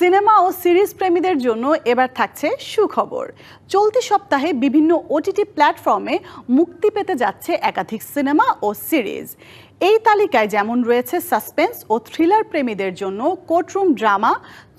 Cinema ও series প্রেমীদের জন্য এবার থাকছে সুখবর। চলতি সপ্তাহে বিভিন্ন ওটিটি প্ল্যাটফর্মে মুক্তি পেতে যাচ্ছে একাধিক সিনেমা ও সিরিজ। এই তালিকায় যেমন রয়েছে সাসপেন্স ও থ্রিলার প্রেমীদের জন্য কোর্টরুম ড্রামা,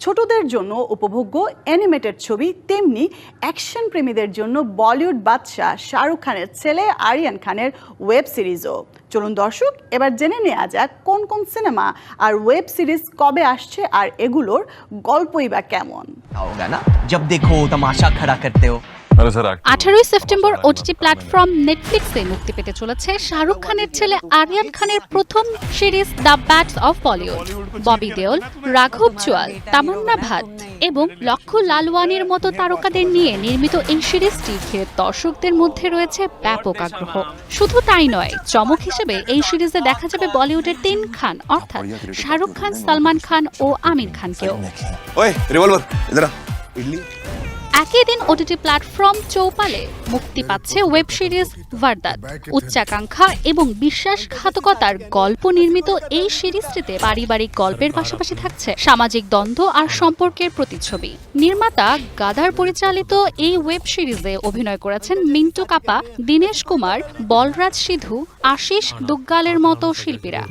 ছোটদের জন্য উপভোগ্য অ্যানিমেটেড ছবি, তেমনি অ্যাকশন প্রেমীদের জন্য বলিউড বাদশাহ শাহরুখ খানের ছেলে আরিয়ান খানের ওয়েব সিরিজও। চলুন দর্শক, এবার জেনে নেওয়া যাক কোন কোন সিনেমা আর ওয়েব সিরিজ কবে আসছে আর এগুলোর গল্পই বা কেমন। জব দেখো তামাশা খড়া আঠারোই সেপ্টেম্বর ওটিটি প্ল্যাটফর্ম নেটফ্লিক্সে মুক্তি পেতে চলেছে শাহরুখ খানের ছেলে আরিয়ান খানের প্রথম series the bats of Bollywood. Bobby Deol রাঘব চোয়াল তামান্না ভাট এবং লক্ষ্য লালওয়ানির মতো তারকাদের নিয়ে নির্মিত এই সিরিজটি খেয়ে দর্শকদের মধ্যে রয়েছে ব্যাপক আগ্রহ। শুধু তাই নয় চমক হিসেবে এই সিরিজে দেখা যাবে বলিউডের তিন খান অর্থাৎ শাহরুখ খান সালমান খান ও আমির খানকেও। একই দিন ওটিটি প্ল্যাটফর্ম চৌপালে মুক্তি পাচ্ছে ওয়েব সিরিজ ভারদাত, উচ্চাকাঙ্ক্ষা এবং বিশ্বাসঘাতকতার গল্প নির্মিত এই সিরিজটিতে পারিবারিক গল্পের পাশাপাশি থাকছে সামাজিক দ্বন্দ্ব আর সম্পর্কের প্রতিচ্ছবি। নির্মাতা গাদার পরিচালিত এই ওয়েব সিরিজে অভিনয় করেছেন মিন্টু কাপা, দীনেশ কুমার, বলরাজ সিধু, আশিস দুগ্গালের মতো শিল্পীরা।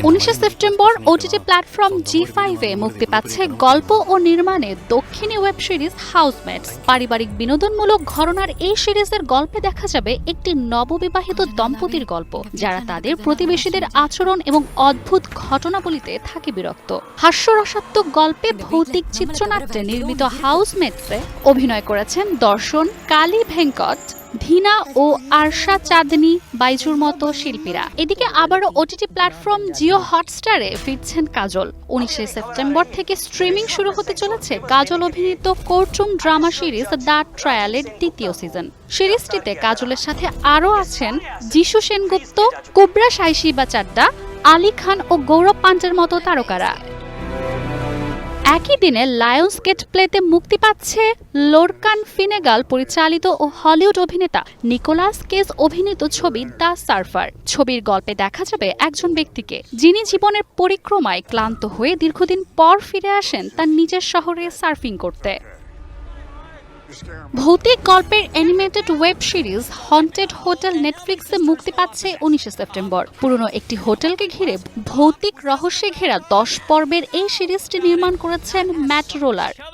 উনিশে সেপ্টেম্বর ওটিটি প্ল্যাটফর্ম জি ফাইভে মুক্তি পাচ্ছে গল্প ও নির্মাণে দক্ষিণী ওয়েব সিরিজ হাউসমেটস পারিবারিক বিনোদনমূলক ঘরনার এই সিরিজের গল্পে দেখা যাবে একটি নববিবাহিত দম্পতির গল্প, যারা তাদের প্রতিবেশীদের আচরণ এবং অদ্ভুত ঘটনাবলিতে থাকে বিরক্ত। হাস্যরসাত্মক গল্পে ভৌতিক চিত্রনাট্যে নির্মিত হাউসমেটসে অভিনয় করেছেন দর্শন কালী ভেঙ্কট। ধীনা ও আরশা চাঁদনি বাইজুর মতো শিল্পীরা। এদিকে আবারও ওটিটি প্ল্যাটফর্ম জিও হটস্টারে ফিরছেন কাজল। উনিশে সেপ্টেম্বর থেকে স্ট্রিমিং শুরু হতে চলেছে কাজল অভিনীত কোর্টরুম ড্রামা সিরিজ দ্য ট্রায়ালের দ্বিতীয় সিজন সিরিজটিতে কাজলের সাথে আরও আছেন যিশু সেনগুপ্ত, কুবরা সাইশিবা চাড্ডা আলী খান ও গৌরব পাঞ্চের মতো তারকারা। একই দিনে লায়ন্স গেট প্লেতে মুক্তি পাচ্ছে লোরকান ফিনেগাল পরিচালিত ও হলিউড অভিনেতা নিকোলাস কেস অভিনীত ছবি দ্য সার্ফার। ছবির গল্পে দেখা যাবে একজন ব্যক্তিকে, যিনি জীবনের পরিক্রমায় ক্লান্ত হয়ে দীর্ঘদিন পর ফিরে আসেন তার নিজের শহরে সার্ফিং করতে। ভৌতিক গল্পের animated web series haunted hotel নেটফ্লিক্সে মুক্তি পাচ্ছে উনিশে সেপ্টেম্বর। পুরনো একটি হোটেলকে ঘিরে ভৌতিক রহস্যে ঘেরা দশ পর্বের এই সিরিজটি নির্মাণ করেছেন ম্যাট রোলার।